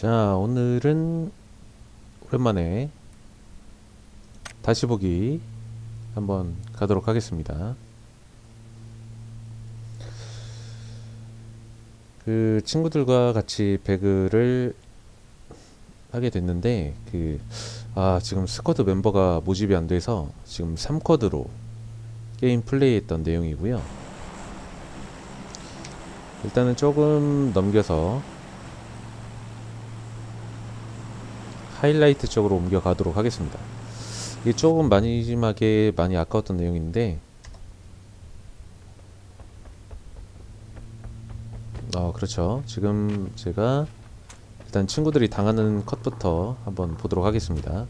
자, 오늘은 오랜만에 다시 보기 한번 가도록 하겠습니다. 그 친구들과 같이 배그를 하게 됐는데 그 아, 지금 스쿼드 멤버가 모집이 안 돼서 지금 3쿼드로 게임 플레이했던 내용이고요. 일단은 조금 넘겨서 하이라이트 쪽으로 옮겨가도록 하겠습니다. 이게 조금 마지막에 많이 아까웠던 내용인데 어 그렇죠. 지금 제가 일단 친구들이 당하는 컷부터 한번 보도록 하겠습니다.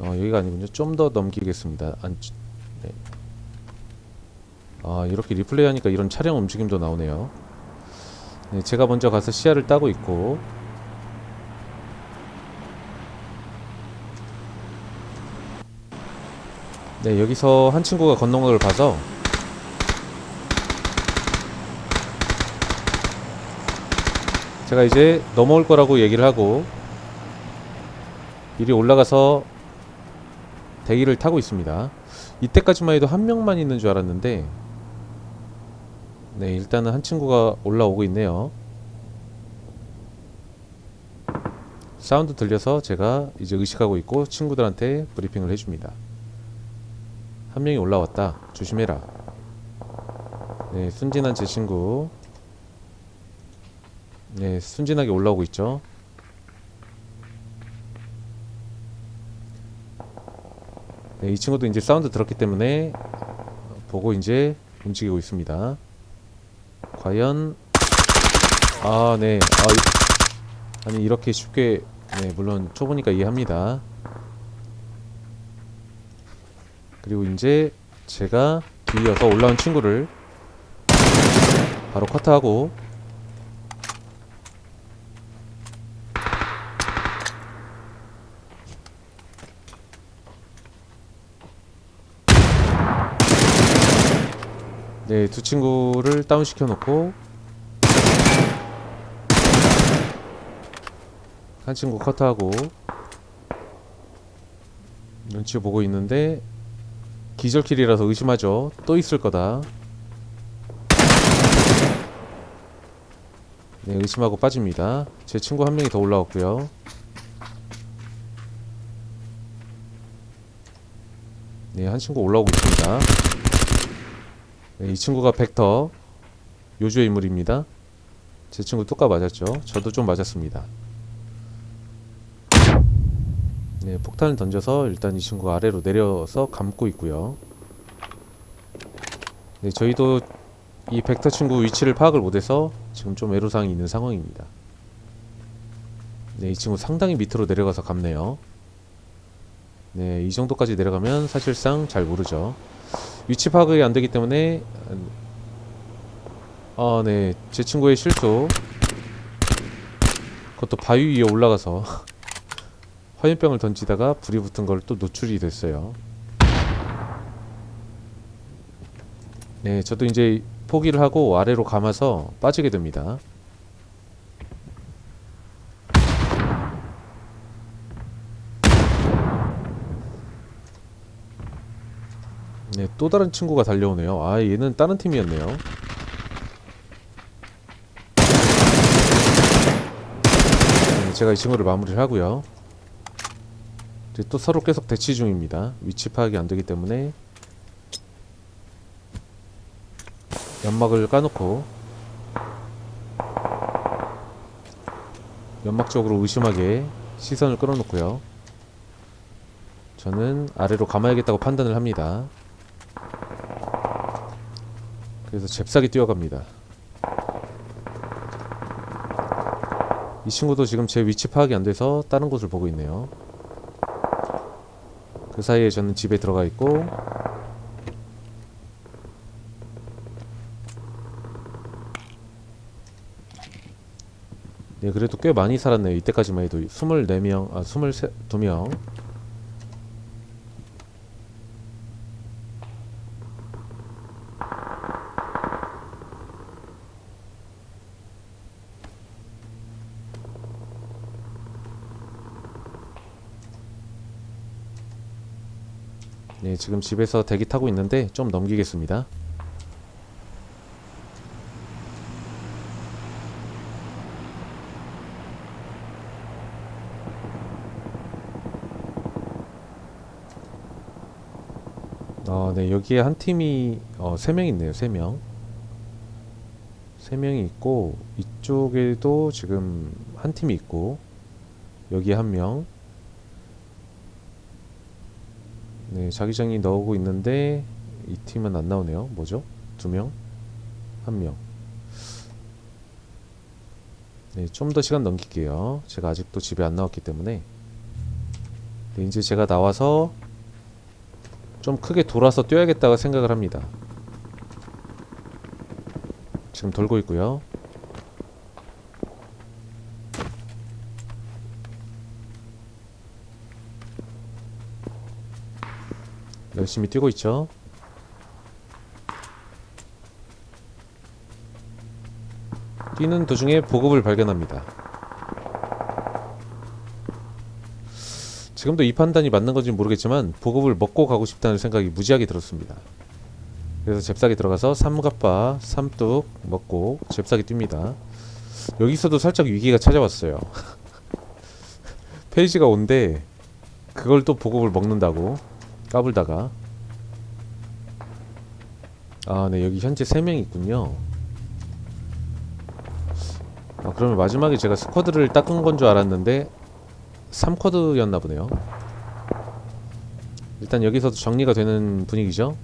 어 여기가 아니군요. 좀 더 넘기겠습니다. 안, 네. 아 이렇게 리플레이 하니까 이런 차량 움직임도 나오네요. 네, 제가 먼저 가서 시야를 따고 있고. 네 여기서 한 친구가 건너는 걸 봐서. 제가 이제 넘어올 거라고 얘기를 하고 미리 올라가서 대기를 타고 있습니다. 이때까지만 해도 한 명만 있는 줄 알았는데 네, 일단은 한 친구가 올라오고 있네요. 사운드 들려서 제가 이제 의식하고 있고 친구들한테 브리핑을 해줍니다. 한 명이 올라왔다. 조심해라. 네, 순진한 제 친구. 네, 순진하게 올라오고 있죠. 네, 이 친구도 이제 사운드 들었기 때문에 보고 이제 움직이고 있습니다. 과연 아, 네. 아, 이- 아니 이렇게 쉽게 네, 물론 초보니까 이해합니다. 그리고 이제 제가 뒤이어서 올라온 친구를 바로 커트하고 네, 두 친구를 다운시켜 놓고 한 친구 커트하고 눈치 보고 있는데 기절킬이라서 의심하죠. 또 있을 거다. 네, 의심하고 빠집니다. 제 친구 한 명이 더 올라왔고요. 네, 한 친구 올라오고 있습니다. 네, 이 친구가 벡터 요주의 인물입니다. 제 친구 뚜까 맞았죠. 저도 좀 맞았습니다. 네, 폭탄을 던져서 일단 이 친구가 아래로 내려서 감고 있고요. 네, 저희도 이 벡터 친구 위치를 파악을 못해서 지금 좀 애로사항이 있는 상황입니다. 네, 이 친구 상당히 밑으로 내려가서 감네요. 네, 이 정도까지 내려가면 사실상 잘 모르죠. 위치 파악이 안 되기 때문에 아, 네. 제 친구의 실수. 그것도 바위 위에 올라가서 화염병을 던지다가 불이 붙은 걸 또 노출이 됐어요. 네, 저도 이제 포기를 하고 아래로 감아서 빠지게 됩니다. 네, 또 다른 친구가 달려오네요. 아, 얘는 다른 팀이었네요. 네, 제가 이 친구를 마무리를 하고요. 이제 또 서로 계속 대치 중입니다. 위치 파악이 안 되기 때문에 연막을 까놓고 연막 쪽으로 의심하게 시선을 끌어놓고요. 저는 아래로 감아야겠다고 판단을 합니다. 그래서 잽싸게 뛰어갑니다. 이 친구도 지금 제 위치 파악이 안 돼서 다른 곳을 보고 있네요. 그 사이에 저는 집에 들어가 있고 네, 그래도 꽤 많이 살았네요. 이때까지만 해도 24명, 아, 22명. 네, 지금 집에서 대기 타고 있는데 좀 넘기겠습니다. 아, 네, 여기에 한 팀이 어, 3명 있네요. 3명. 3명이 있고 이쪽에도 지금 한 팀이 있고 여기에 한 명. 네, 자기장이 나오고 있는데 이 팀은 안 나오네요. 뭐죠? 두 명? 한 명. 네, 좀 더 시간 넘길게요. 제가 아직도 집에 안 나왔기 때문에. 네, 이제 제가 나와서 좀 크게 돌아서 뛰어야겠다고 생각을 합니다. 지금 돌고 있고요. 열심히 뛰고 있죠. 뛰는 도중에 보급을 발견합니다. 지금도 이 판단이 맞는 건지 모르겠지만 보급을 먹고 가고 싶다는 생각이 무지하게 들었습니다. 그래서 잽싸게 들어가서 삼갑바 삼뚝 먹고 잽싸게 뜁니다. 여기서도 살짝 위기가 찾아왔어요. 페이지가 온데 그걸 또 보급을 먹는다고 까불다가 아, 네 여기 현재 3명 있군요. 아, 그러면 마지막에 제가 스쿼드를 닦은 건 줄 알았는데 3쿼드였나 보네요. 일단 여기서도 정리가 되는 분위기죠.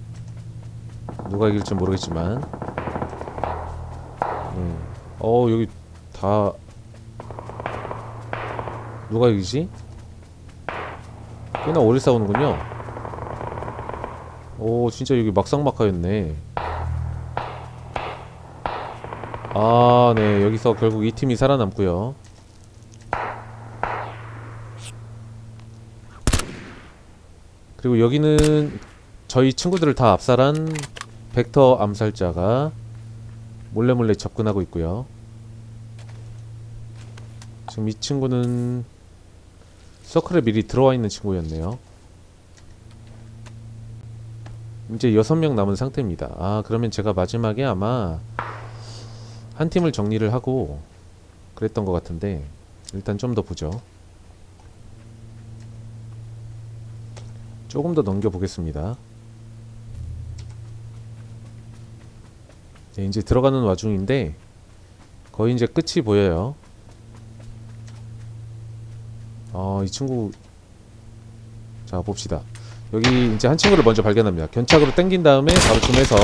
누가 이길지 모르겠지만. 음. 어, 여기 다 누가 이기지? 꽤나 오래 싸우는군요. 오, 진짜 여기 막상막하였네. 아, 네. 여기서 결국 이 팀이 살아남고요. 그리고 여기는 저희 친구들을 다 압살한 벡터 암살자가 몰래 몰래 접근하고 있고요. 지금 이 친구는 서클에 미리 들어와 있는 친구였네요. 이제 여섯 명 남은 상태입니다. 아, 그러면 제가 마지막에 아마 한 팀을 정리를 하고 그랬던 것 같은데 일단 좀 더 보죠. 조금 더 넘겨보겠습니다. 네, 이제 들어가는 와중인데 거의 이제 끝이 보여요. 어, 이 친구 자 봅시다. 여기 이제 한 친구를 먼저 발견합니다. 견착으로 당긴 다음에 바로 줌해서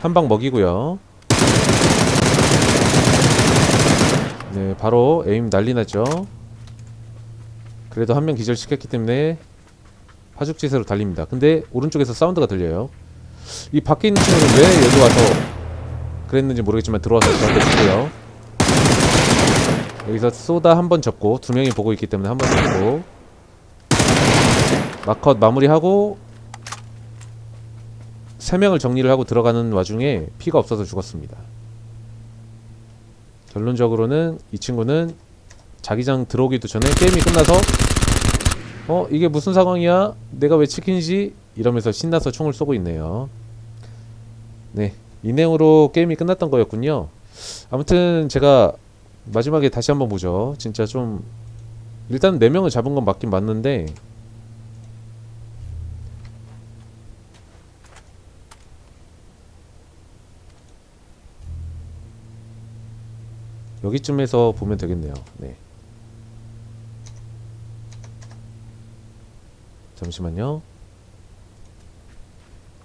한 방 먹이고요. 네, 바로 에임 난리 났죠. 그래도 한 명 기절시켰기 때문에 화죽지세로 달립니다. 근데 오른쪽에서 사운드가 들려요. 이 밖에 있는 친구는 왜 여기 와서 그랬는지 모르겠지만 들어와서 저한테 주고요. 여기서 쏘다 한 번 접고 두 명이 보고 있기 때문에 한번 쏘고 마컷 마무리하고 세 명을 정리를 하고 들어가는 와중에 피가 없어서 죽었습니다. 결론적으로는 이 친구는 자기장 들어오기도 전에 게임이 끝나서 어 이게 무슨 상황이야? 내가 왜 치킨이지? 이러면서 신나서 총을 쏘고 있네요. 네, 이 내용으로 게임이 끝났던 거였군요. 아무튼 제가 마지막에 다시 한번 보죠. 진짜 좀 일단 네 명을 잡은 건 맞긴 맞는데 여기쯤에서 보면 되겠네요. 네. 잠시만요.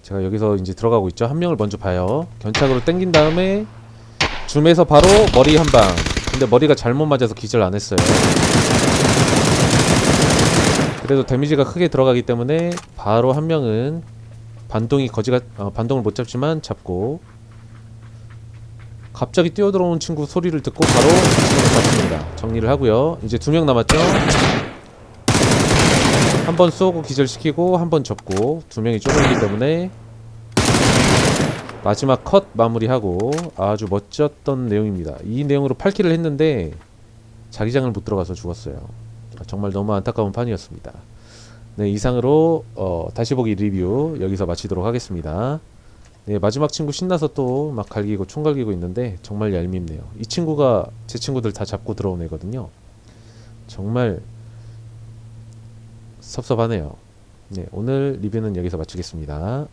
제가 여기서 이제 들어가고 있죠. 한 명을 먼저 봐요. 견착으로 당긴 다음에 줌에서 바로 머리 한 방. 근데 머리가 잘못 맞아서 기절 안 했어요. 그래도 데미지가 크게 들어가기 때문에 바로 한 명은 반동이 거지가 어, 반동을 못 잡지만 잡고 갑자기 뛰어들어오는 친구 소리를 듣고 바로 잡습니다. 정리를 하고요. 이제 두 명 남았죠. 한 번 쏘고 기절시키고 한 번 접고 두 명이 좁아있기 때문에 마지막 컷 마무리하고 아주 멋졌던 내용입니다. 이 내용으로 8킬을 했는데 자기장을 못 들어가서 죽었어요. 아, 정말 너무 안타까운 판이었습니다. 네, 이상으로 어, 다시 보기 리뷰 여기서 마치도록 하겠습니다. 네, 마지막 친구 신나서 또 막 갈기고 총 갈기고 있는데 정말 얄밉네요. 이 친구가 제 친구들 다 잡고 들어온 애거든요. 정말 섭섭하네요. 네, 오늘 리뷰는 여기서 마치겠습니다.